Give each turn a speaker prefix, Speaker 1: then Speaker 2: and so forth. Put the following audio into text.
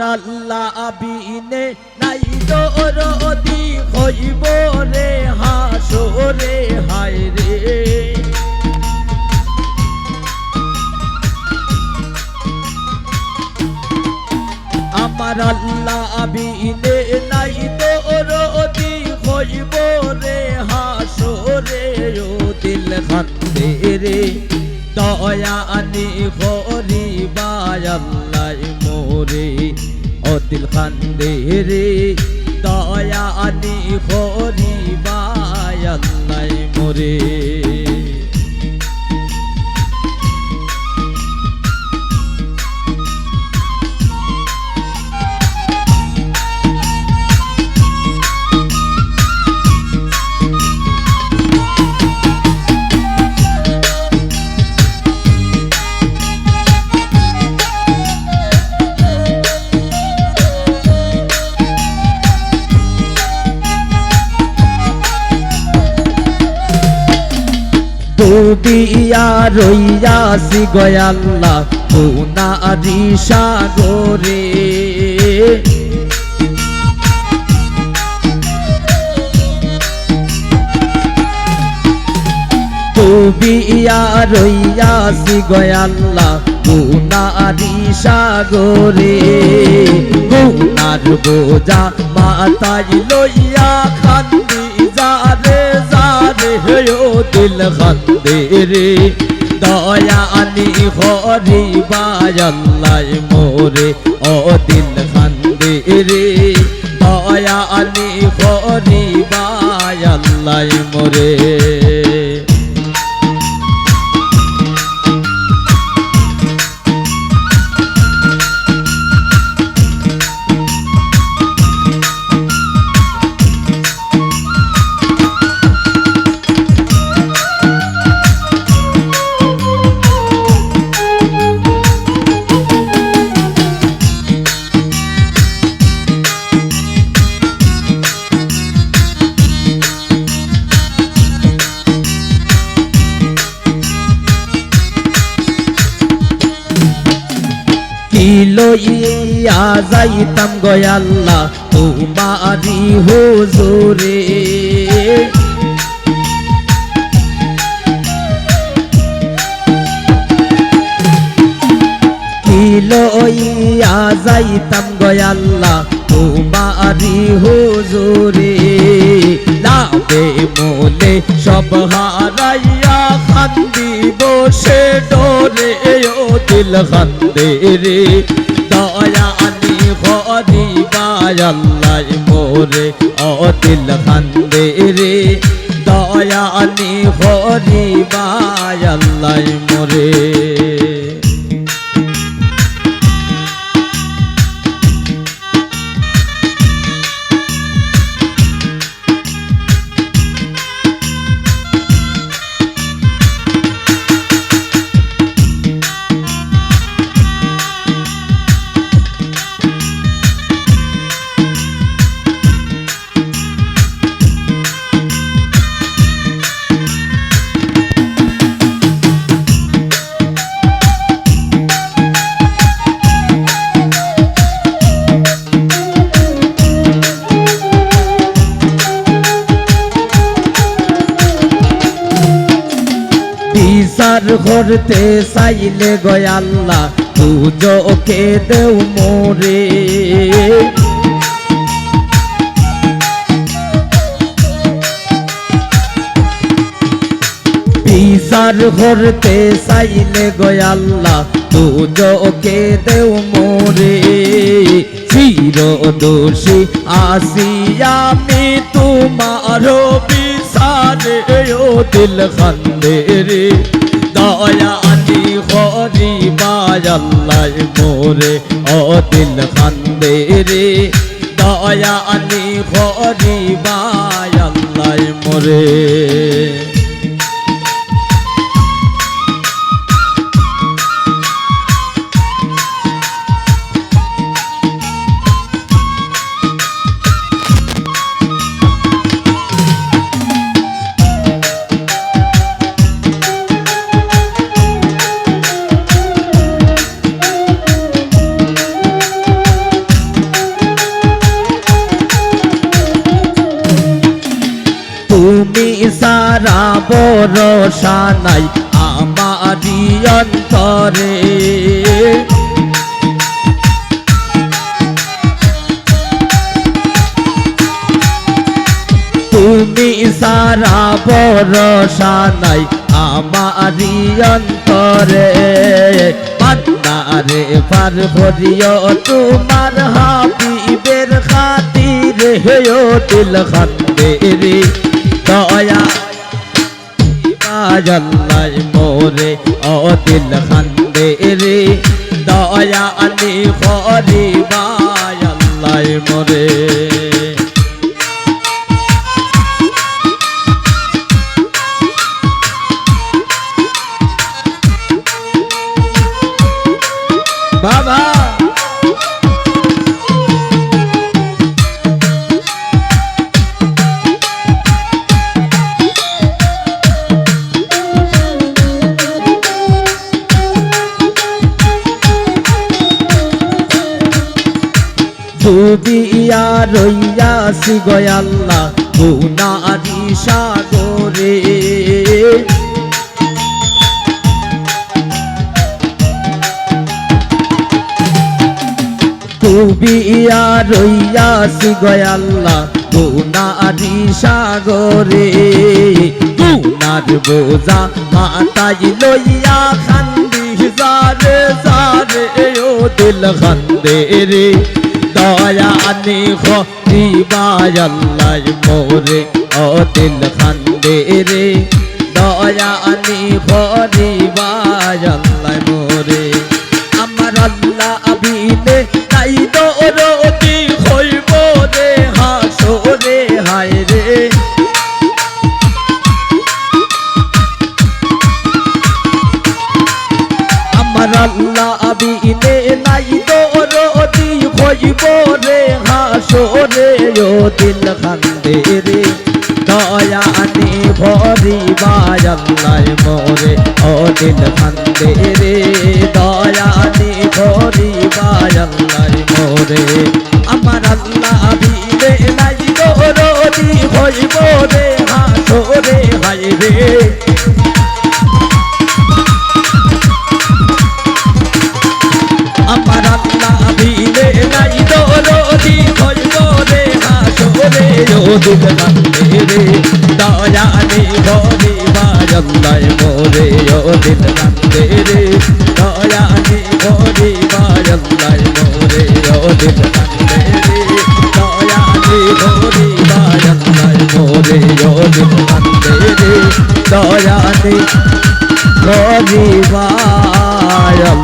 Speaker 1: আল্লাহ আবিনে নাই দরদি হইব রে হাসরে, হায় রে। আমার আল্লাহ আবিনে নাই দরদি হইব রে হাসরে, ও দিল খান্দে রে। দয়া আনি হরি বায়াল্লাই মোরে অতিল খান্দে রে দয়া আনি হরি বায়াল্লাই মোরে। ডুবিয়া রইয়াছি গয়াল্লা পুনারি সাগরে ডুবিয়া রইয়াছি গয়াল্লা পুনারি সাগরে গুনার বোঝা মাতাই লইয়া খান্দি। হেও দিল খান্দে রে দয়া আনি হরি বায়াল্লাই মোরে ও দিল খান্দে রে দয়া আনি হরি বায়াল্লাই মোরে। যাইতাম গয়াল্লা তোমারি হুজুরে। লইয়া যাইতাম গয়াল্লা তোমারি হুজুরে। লাভে মোলে সব হারাইয়া খান্দি বসে ডরে, ও দিল খান্দে রে আনি হরি বায়াল্লাই মোরে অতিল খান্দে রে। দয়া আনি হরি বায়াল্লাই মোরে। বিচার করতে চাইলে গয়াল্লা তুজকে দেও মোরে। বিচার করতে চাইলে গয়াল্লা তুজকে দেও মোরে। চির দোষী আসি আমি তোমার বিচারে ও দিল খান্দে রে। দয়া আনি হরি বায়াল্লাই মোরে অদিল দিল খান্দে রে। দয়া আনি হরি বায়াল্লাই মোরে। ভরসা নাই আমারি অন্তরে। তুমি সারা ভরসা নাই আমারি অন্তরে। পান্নারে পার ভরিও তোমার হাবিবের খাতিরে হেও দিল খান্দে রে দয়া আল্লাহ মোরে ও দিল খান্দে রে। দয়া আনি খরি আল্লাহ মোরে। বাবা! ডুবিয়া রইয়াছি গয়াল্লা গুনারি সাগরে। ডুবিয়া রইয়াছি গয়াল্লা গুনারি সাগরে। গুনার বোঝা মাতাই লইয়া খান্দি জারে জারে ও দিল খান্দে রে দয়া আনি খরিবায় আল্লাহ মোরে ও দিল খান্দে রে। দয়ানি খরিবায় মোরে। আমার আল্লাহ হইব রে হাসরে, ও দিল খান্দে রে দয়া আনি ভরি বায়াল্লাই মোরে, ও দিল খান্দে রে দয়া আনি ভরি বায়াল্লাই মোরে। আমার আল্লাহ আবিনে নাই দরদি হইব রে, হাসরে, হায় রে। দয়া নে রে দয়া নে হরি বাজাল্লাই মোরে ও দিল কান্দে রে দয়া নে হরি মোরে ও দিল কান্দে রে দয়া নে হরি বাজাল্লাই